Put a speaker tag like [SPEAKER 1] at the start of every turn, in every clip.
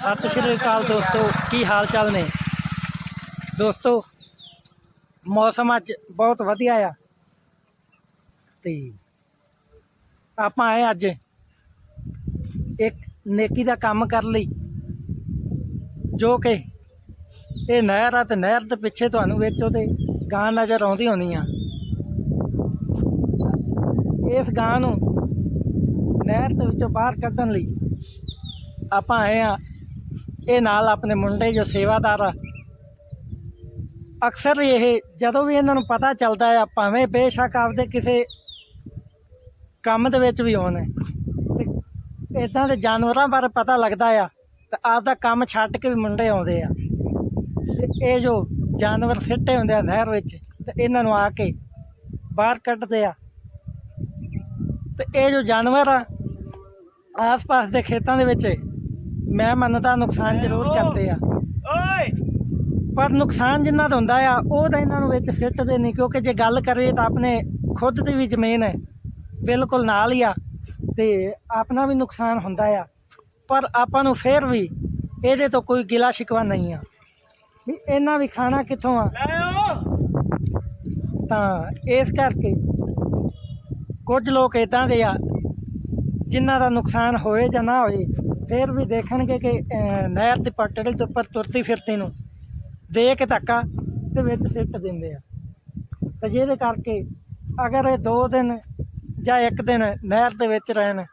[SPEAKER 1] ਸਤਿ ਸ਼੍ਰੀ ਅਕਾਲ ਦੋਸਤੋ, ਕੀ ਹਾਲ ਚਾਲ ਨੇ? ਦੋਸਤੋ, ਮੌਸਮ ਅੱਜ ਬਹੁਤ ਵਧੀਆ ਆ। ਤੇ ਆਪਾਂ ਆਏ ਅੱਜ ਇੱਕ ਨੇਕੀ ਦਾ ਕੰਮ ਕਰਨ ਲਈ, ਜੋ ਕਿ ਇਹ ਨਹਿਰ ਆ ਤੇ ਨਹਿਰ ਦੇ ਪਿੱਛੇ ਤੁਹਾਨੂੰ ਵਿੱਚ ਉਹਦੇ ਗਾਂ ਨਜ਼ਰ ਆਉਂਦੀ ਹੋਣੀ ਆ। ਇਸ ਗਾਂ ਨੂੰ ਨਹਿਰ ਦੇ ਵਿੱਚੋਂ ਬਾਹਰ ਕੱਢਣ ਲਈ ਆਪਾਂ ਆਏ ਆ ਇਹ ਨਾਲ ਆਪਣੇ ਮੁੰਡੇ ਜੋ ਸੇਵਾਦਾਰ ਆ। ਅਕਸਰ ਇਹ ਜਦੋਂ ਵੀ ਇਹਨਾਂ ਨੂੰ ਪਤਾ ਚੱਲਦਾ ਆ, ਭਾਵੇਂ ਬੇਸ਼ੱਕ ਆਪਦੇ ਕਿਸੇ ਕੰਮ ਦੇ ਵਿੱਚ ਵੀ ਹੋਣ। ਤੇ ਇਦਾਂ ਦੇ ਜਾਨਵਰਾਂ ਬਾਰੇ ਪਤਾ ਲੱਗਦਾ ਆ, ਤੇ ਆਪਦਾ ਕੰਮ ਛੱਡ ਕੇ ਵੀ ਮੁੰਡੇ ਆਉਂਦੇ ਆ। ਤੇ ਇਹ ਜੋ ਜਾਨਵਰ ਸਿੱਟੇ ਹੁੰਦੇ ਆ ਨਹਿਰ ਵਿੱਚ, ਤੇ ਇਹਨਾਂ ਨੂੰ ਆ ਕੇ ਬਾਹਰ ਕੱਢਦੇ ਆ। ਤੇ ਇਹ ਜੋ ਜਾਨਵਰ ਆ, ਆਸ-ਪਾਸ ਦੇ ਖੇਤਾਂ ਦੇ ਵਿੱਚ ਮੈਂ ਮੰਨਦਾ ਨੁਕਸਾਨ ਜ਼ਰੂਰ ਕਰਦੇ ਆ।
[SPEAKER 2] ਓਏ।
[SPEAKER 1] ਪਰ ਨੁਕਸਾਨ ਜਿੰਨਾ ਦਾ ਹੁੰਦਾ ਆ ਉਹ ਤਾਂ ਇਹਨਾਂ ਨੂੰ ਵਿੱਚ ਸਿੱਟਦੇ ਨਹੀਂ ਕਿਉਂਕਿ ਜੇ ਗੱਲ ਕਰੀਏ ਤਾਂ ਆਪਣੇ ਖੁਦ ਦੀ ਵੀ ਜ਼ਮੀਨ ਹੈ ਬਿਲਕੁਲ ਨਾਲ ਹੀ ਆ ਤੇ ਆਪਣਾ ਵੀ ਨੁਕਸਾਨ ਹੁੰਦਾ ਆ। ਪਰ ਆਪਾਂ ਨੂੰ ਫੇਰ ਵੀ ਇਹਦੇ ਤੋਂ ਕੋਈ ਗਿਲਾ ਸ਼ਿਕਵਾ ਨਹੀਂ ਆ। ਵੀ ਇਹਨਾਂ ਵੀ ਖਾਣਾ ਕਿੱਥੋਂ ਆ? ਤਾਂ ਇਸ ਕਰਕੇ ਕੁਝ ਲੋਕ ਇਦਾਂ ਦੇ ਆ ਜਿਨ੍ਹਾਂ ਦਾ ਨੁਕਸਾਨ ਹੋਏ ਜਾਂ ਨਾ ਹੋਏ, ਫਿਰ ਵੀ ਦੇਖਣਗੇ ਕਿ ਨਹਿਰ ਦੀ ਪਟੜੀ ਦੇ ਉੱਪਰ ਤੁਰਦੀ ਫਿਰਦੀ ਨੂੰ ਦੇ ਕੇ ਧੱਕਾ ਤੇ ਵਿੱਚ ਸਿੱਟ ਦਿੰਦੇ ਆ। ਤੇ ਜਿਹਦੇ ਕਰਕੇ ਅਗਰ ਇਹ ਦੋ ਦਿਨ ਜਾਂ ਇੱਕ ਦਿਨ ਨਹਿਰ ਦੇ ਵਿੱਚ ਰਹਿਣ,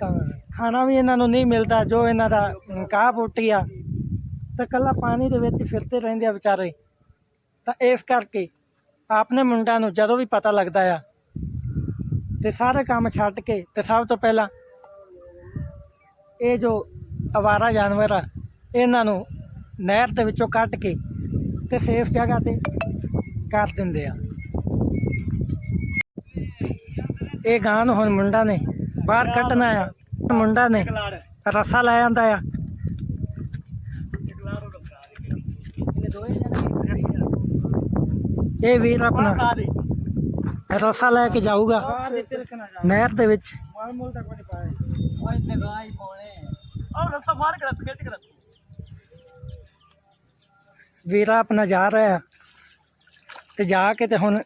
[SPEAKER 1] ਤਾਂ ਖਾਣਾ ਵੀ ਇਹਨਾਂ ਨੂੰ ਨਹੀਂ ਮਿਲਦਾ, ਜੋ ਇਹਨਾਂ ਦਾ ਕਾਹ ਘਾਹ ਬੂਟੀ ਆ, ਤਾਂ ਕੱਲਾ ਪਾਣੀ ਦੇ ਵਿੱਚ ਫਿਰਦੇ ਰਹਿੰਦੇ ਆ ਵਿਚਾਰੇ। ਤਾਂ ਇਸ ਕਰਕੇ ਆਪਣੇ ਮੁੰਡਿਆਂ ਨੂੰ ਜਦੋਂ ਵੀ ਪਤਾ ਲੱਗਦਾ ਆ ਤੇ ਸਾਰੇ ਕੰਮ ਛੱਡ ਕੇ ਤੇ ਸਭ ਤੋਂ ਪਹਿਲਾਂ ਇਹ ਜੋ ਅਵਾਰਾ ਜਾਨਵਰ ਆ, ਇਹਨਾਂ ਨੂੰ ਨਹਿਰ ਦੇ ਵਿੱਚੋਂ ਕੱਢ ਕੇ ਤੇ ਸੇਫ ਜਗ੍ਹਾ ਤੇ ਕਰ ਦਿੰਦੇ ਆ। ਇਹ ਗਾਂ ਨੂੰ ਹੁਣ ਮੁੰਡਾ ਨੇ ਬਾਹਰ ਕੱਢਣਾ ਆ। ਮੁੰਡਾ ਨੇ
[SPEAKER 2] ਕਲਾੜ
[SPEAKER 1] ਰੱਸਾ ਲੈ ਆਂਦਾ ਆ। ਇਹ ਵੀਰ ਆਪਣਾ
[SPEAKER 2] ਲਾ
[SPEAKER 1] ਰੱਸਾ ਲੈ ਕੇ ਜਾਊਗਾ। ਨਹਿਰ ਦੇ ਵਿੱਚ।
[SPEAKER 2] ਮਾਲ ਤੱਕ ਨਹੀਂ ਪਾਏ ਓਏ ਤੇ ਗਾਈ ਪਾਉਣੇ ਆਹ ਰਸਾ ਮਾਰ ਕੇ ਰੱਖ ਕੇ ਰੱਖ
[SPEAKER 1] ਵੀਰਾ ਆਪਣਾ ਜਾ ਰਿਹਾ। ਤੇ ਜਾ ਕੇ ਤੇ ਹੁਣ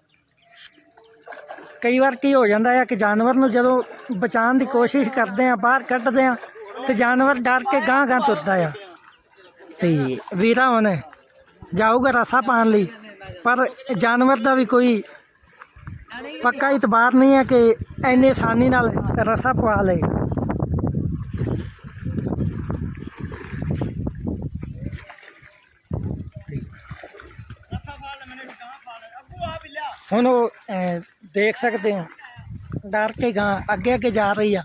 [SPEAKER 1] ਕਈ ਵਾਰ ਕੀ ਹੋ ਜਾਂਦਾ ਹੈ ਕਿ ਜਾਨਵਰ ਨੂੰ ਜਦੋਂ ਬਚਾਉਣ ਦੀ ਕੋਸ਼ਿਸ਼ ਕਰਦੇ ਆ, ਬਾਹਰ ਕੱਢਦੇ ਆ, ਤੇ ਜਾਨਵਰ ਡਰ ਕੇ ਗਾਂ ਗਾਂ ਤੁਰਦਾ ਆ। ਤੇ ਵੀਰਾ ਹੁਣ ਜਾਊਗਾ ਰਸਾ ਪਾਣ ਲਈ, ਪਰ ਜਾਨਵਰ ਦਾ ਵੀ ਕੋਈ ਪੱਕਾ ਇਤਬਾਰ ਨਹੀਂ ਹੈ ਕਿ ਐਨੇ ਆਸਾਨੀ ਨਾਲ ਰਸਾ ਪਵਾ ਲਏਗਾ ਹੁਣ ਉਹ ਦੇਖ ਸਕਦੇ ਹੋ। ਡਰ ਕੇ ਗਾਂ ਅੱਗੇ ਅੱਗੇ ਜਾ ਰਹੀ ਆ।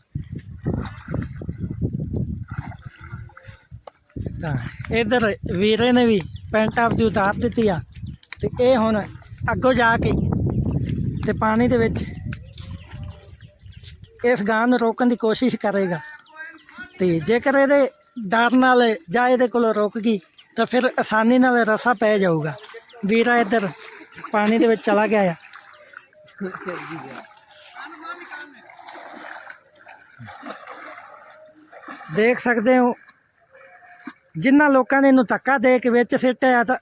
[SPEAKER 1] ਤਾਂ ਇਧਰ ਵੀਰੇ ਨੇ ਵੀ ਪੈਂਟ ਆਪ ਦੀ ਉਤਾਰ ਦਿੱਤੀ ਆ। ਤੇ ਇਹ ਹੁਣ ਅੱਗੋਂ ਜਾ ਕੇ ਤੇ ਪਾਣੀ ਦੇ ਵਿੱਚ ਇਸ ਗਾਂ ਨੂੰ ਰੋਕਣ ਦੀ ਕੋਸ਼ਿਸ਼ ਕਰੇਗਾ। ਤੇ ਜੇਕਰ ਇਹਦੇ ਡਰ ਨਾਲ ਜਾਂ ਇਹਦੇ ਕੋਲੋਂ ਰੁਕ ਗਈ, ਤਾਂ ਫਿਰ ਆਸਾਨੀ ਨਾਲ ਰਸਾ ਪੈ ਜਾਊਗਾ। ਵੀਰਾ ਇੱਧਰ ਪਾਣੀ ਦੇ ਵਿੱਚ ਚਲਾ ਗਿਆ ਆ। ਦੇਖ ਸਕਦੇ ਹੋ ਜਿਨ੍ਹਾਂ ਲੋਕਾਂ ਨੇ ਇਹਨੂੰ ਧੱਕਾ ਦੇ ਕੇ ਵਿੱਚ ਸਿੱਟਿਆ ਤਾਂ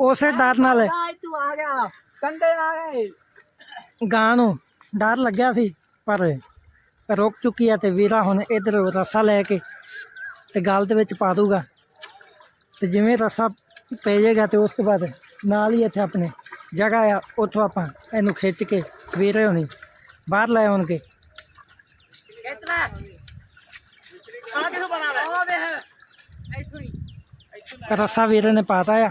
[SPEAKER 1] ਉਸੇ ਡਰ ਨਾਲ
[SPEAKER 2] ਤੂੰ ਆ ਗਿਆ, ਕੰਡੇ ਆ ਗਏ।
[SPEAKER 1] ਗਾਂ ਨੂੰ ਡਰ ਲੱਗਿਆ ਸੀ ਪਰ ਰੁਕ ਚੁੱਕੀ ਆ ਤੇ ਵੀਰਾ ਹੁਣ ਇਧਰ ਰੱਸਾ ਲੈ ਕੇ ਤੇ ਗਲ ਦੇ ਵਿੱਚ ਪਾ ਦੂਗਾ ਤੇ ਜਿਵੇਂ ਰੱਸਾ ਪੈ ਜਾਏਗਾ ਤੇ ਉਸ ਤੋਂ ਬਾਅਦ ਨਾਲ ਹੀ ਇੱਥੇ ਆਪਣੇ ਜਗ੍ਹਾ ਆ ਉੱਥੋਂ ਆਪਾਂ ਇਹਨੂੰ ਖਿੱਚ ਕੇ ਵੀਰੇ ਹੋਣੀ ਬਾਹਰ ਲੈ ਆਉਣਗੇ।
[SPEAKER 2] ਕਿਤਨਾ ਆ? ਕਿਥੋਂ ਬਣਾ ਵੇ? ਉਹ ਵੇਖ ਇੱਥੋਂ ਹੀ
[SPEAKER 1] ਰੱਸਾ ਵੀਰੇ ਨੇ ਪਾਤਾ ਆ।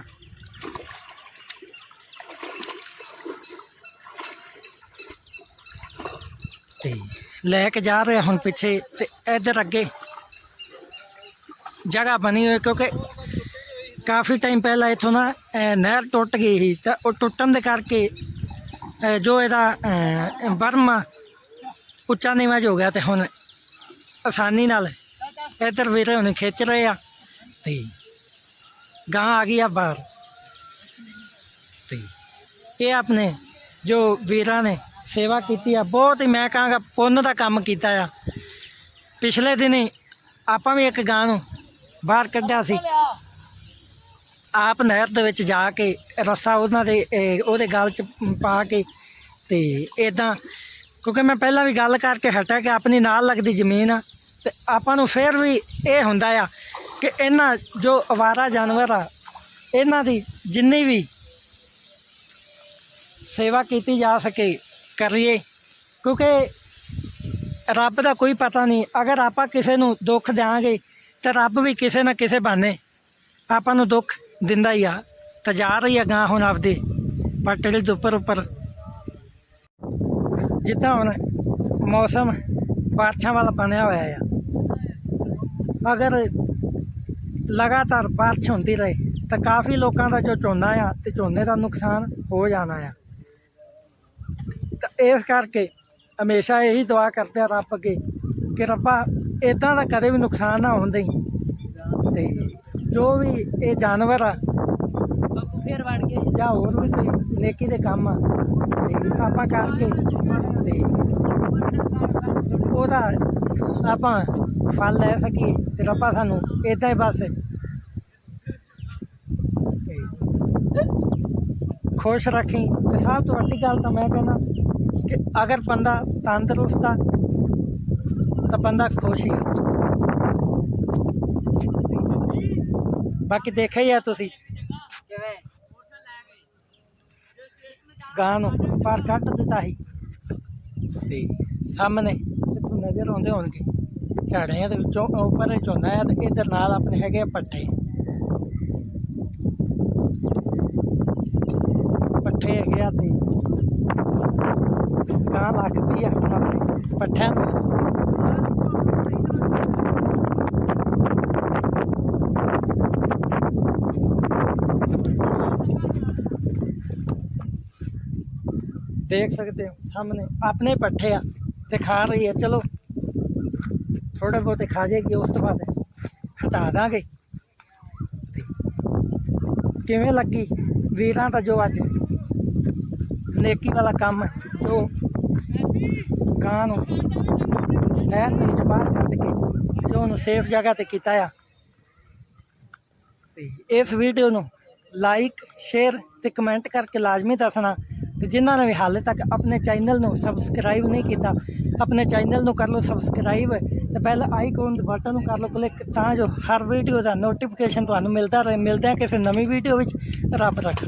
[SPEAKER 1] ਤੇ ਲੈ ਕੇ ਜਾ ਰਿਹਾ ਹੁਣ ਪਿੱਛੇ ਤੇ ਇੱਧਰ ਅੱਗੇ। ਜਗ੍ਹਾ ਬਣੀ ਹੋਈ ਕਿਉਂਕਿ ਕਾਫੀ ਟਾਈਮ ਪਹਿਲਾਂ ਇੱਥੋਂ ਨਾ ਨਹਿਰ ਟੁੱਟ ਗਈ ਸੀ ਤਾਂ ਉਹ ਟੁੱਟਣ ਦੇ ਕਰਕੇ ਜੋ ਇਹਦਾ ਅਹ, ਬਰਮਾ ਉੱਚਾ ਨੀਵਾਂ ਜਿਹਾ ਹੋ ਗਿਆ ਤੇ ਹੁਣ ਆਸਾਨੀ ਨਾਲ ਇੱਧਰ ਵੀਰੇ ਹੁਣ ਖਿੱਚ ਰਹੇ ਆ ਤੇ ਗਾਂ ਆ ਗਈ ਆ ਬਾਹਰ। ਤੇ ਇਹ ਆਪਣੇ ਜੋ ਵੀਰਾਂ ਨੇ ਸੇਵਾ ਕੀਤੀ ਆ, ਬਹੁਤ ਹੀ ਮੈਂ ਕਹਾਂਗਾ ਪੁੰਨ ਦਾ ਕੰਮ ਕੀਤਾ ਆ। ਪਿਛਲੇ ਦਿਨੀ ਆਪਾਂ ਵੀ ਇੱਕ ਗਾਂ ਨੂੰ ਬਾਹਰ ਕੱਢਿਆ ਸੀ। ਆਪ ਨਹਿਰ ਦੇ ਵਿੱਚ ਜਾ ਕੇ ਰੱਸਾ ਉਹਨਾਂ ਦੇ ਉਹਦੇ ਗਲ 'ਚ ਪਾ ਕੇ ਤੇ ਇਦਾਂ ਕਿਉਂਕਿ ਮੈਂ ਪਹਿਲਾਂ ਵੀ ਗੱਲ ਕਰਕੇ ਹਟਿਆ ਕਿ ਆਪਣੀ ਨਾਲ ਲੱਗਦੀ ਜ਼ਮੀਨ ਆ ਤੇ ਆਪਾਂ ਨੂੰ ਫਿਰ ਵੀ ਇਹ ਹੁੰਦਾ ਆ ਕਿ ਇਹਨਾਂ ਜੋ ਅਵਾਰਾ ਜਾਨਵਰ ਆ, ਇਹਨਾਂ ਦੀ ਜਿੰਨੀ ਵੀ ਸੇਵਾ ਕੀਤੀ ਜਾ ਸਕੇ ਕਰੀਏ, ਕਿਉਂਕਿ ਰੱਬ ਦਾ ਕੋਈ ਪਤਾ ਨਹੀਂ। ਅਗਰ ਆਪਾਂ ਕਿਸੇ ਨੂੰ ਦੁੱਖ ਦਿਆਂਗੇ, ਤਾਂ ਰੱਬ ਵੀ ਕਿਸੇ ਨਾ ਕਿਸੇ ਬਹਾਨੇ ਆਪਾਂ ਨੂੰ ਦੁੱਖ ਦਿੰਦਾ ਹੀ ਆ। ਤਾਂ ਜਾ ਰਹੀ ਆ ਗਾਂ ਹੁਣ ਆਪਦੇ ਪਟੜੀ ਦੇ ਉੱਪਰ ਉੱਪਰ। ਜਿੱਦਾਂ ਹੁਣ ਮੌਸਮ ਬਾਰਿਸ਼ਾਂ ਵਾਲਾ ਬਣਿਆ ਹੋਇਆ ਆ। ਅਗਰ ਲਗਾਤਾਰ ਬਾਰਿਸ਼ ਹੁੰਦੀ ਰਹੇ, ਤਾਂ ਕਾਫੀ ਲੋਕਾਂ ਦਾ ਜੋ ਝੋਨਾ ਆ, ਤੇ ਝੋਨੇ ਦਾ ਨੁਕਸਾਨ ਹੋ ਜਾਣਾ ਆ। ਇਸ ਕਰਕੇ ਹਮੇਸ਼ਾ ਇਹੀ ਦੁਆ ਕਰਦੇ ਆ ਰੱਬ ਅੱਗੇ ਕਿ ਰੱਬਾ ਇਦਾਂ ਦਾ ਕਦੇ ਵੀ ਨੁਕਸਾਨ ਨਾ ਹੋਣ ਦੇਈ। ਤੇ ਜੋ ਵੀ ਇਹ ਜਾਨਵਰ ਆ
[SPEAKER 2] ਫੇਰ ਵੜ ਗਏ।
[SPEAKER 1] ਜਾਂ ਹੋਰ ਵੀ ਕੋਈ ਨੇਕੀ ਦੇ ਕੰਮ ਆ ਤੇ ਆਪਾਂ ਕਰਕੇ ਤੇ ਉਹਦਾ ਆਪਾਂ ਫਲ ਲੈ ਸਕੀਏ ਤੇ ਰੱਬਾ ਸਾਨੂੰ ਇਦਾਂ ਹੀ ਬਸ। ਖੁਸ਼ ਰੱਖੀ। ਤੇ ਸਭ ਤੋਂ ਵੱਡੀ ਗੱਲ ਤਾਂ ਮੈਂ ਕਹਿੰਦਾ ਕਿ ਅਗਰ ਬੰਦਾ ਤੰਦਰੁਸਤ ਆ ਤਾਂ ਬੰਦਾ ਖੁਸ਼ ਹੀ ਬਾਕੀ ਦੇਖਿਆ ਹੀ ਆ ਤੁਸੀਂ।
[SPEAKER 2] ਕਿਵੇਂ?
[SPEAKER 1] ਗਾਂ ਨੂੰ ਪਰ ਕੱਟ ਦਿੱਤਾ ਸੀ। ਤੇ ਸਾਹਮਣੇ ਇੱਥੋਂ ਨਜ਼ਰ ਆਉਂਦੇ ਹੋਣਗੇ। ਝਾੜਿਆਂ ਦੇ ਵਿੱਚੋਂ ਉੱਪਰ ਝੋਨਾ ਆ ਤੇ ਇਧਰ ਨਾਲ ਆਪਣੇ ਹੈਗੇ ਪੱਠੇ। ਪੱਠੇ ਹੈਗੇ ਆ ਤੇ ਗਾਂ ਲੱਗ ਪਈ ਆ ਹੁਣ ਪੱਠਿਆਂ ਦੇਖ ਸਕਦੇ ਹੋ ਸਾਹਮਣੇ ਆਪਣੇ ਪੱਠੇ ਆ ਤੇ ਖਾ ਰਹੀ ਹੈ ਚਲੋ। ਥੋੜੇ ਬਹੁਤੇ ਖਾ ਜਾਏਗੀ ਉਸ ਤੋਂ ਬਾਅਦ ਹਟਾ ਦਾਂਗੇ। ਕਿਵੇਂ ਲੱਗੀ? ਵੀਰਾਂ ਦਾ ਜੋ ਅੱਜ ਨੇਕੀ ਵਾਲਾ ਕੰਮ ਹੈ, ਜੋ ਗਾਂ ਨੂੰ ਨਹਿਰ ਦੇ ਵਿੱਚ ਬਾਹਰ ਕੱਢ ਕੇ ਜੋ ਉਹਨੂੰ ਸੇਫ ਜਗ੍ਹਾ ਤੇ ਕੀਤਾ ਆ। ਤੇ ਇਸ ਵੀਡੀਓ ਨੂੰ ਲਾਈਕ ਸ਼ੇਅਰ ਤੇ ਕਮੈਂਟ ਕਰਕੇ ਲਾਜ਼ਮੀ ਦੱਸਣਾ ਤੇ ਜਿਨ੍ਹਾਂ ਨੇ ਵੀ ਹਾਲੇ ਤੱਕ ਆਪਣੇ ਚੈਨਲ ਨੂੰ ਸਬਸਕ੍ਰਾਈਬ ਨਹੀਂ ਕੀਤਾ, ਆਪਣੇ ਚੈਨਲ ਨੂੰ ਕਰ ਲਓ ਸਬਸਕ੍ਰਾਈਬ ਤੇ ਪਹਿਲਾਂ ਆਈਕਨ ਦੇ ਬਟਨ ਨੂੰ ਕਰ ਲਓ ਕਲਿੱਕ ਤਾਂ ਜੋ ਹਰ ਵੀਡੀਓ ਦਾ ਨੋਟੀਫਿਕੇਸ਼ਨ ਤੁਹਾਨੂੰ ਮਿਲਦਾ ਰਹੇ ਮਿਲਦੇ ਕਿਸੇ ਨਵੀਂ ਵੀਡੀਓ ਵਿੱਚ ਰੱਬ ਰੱਖ।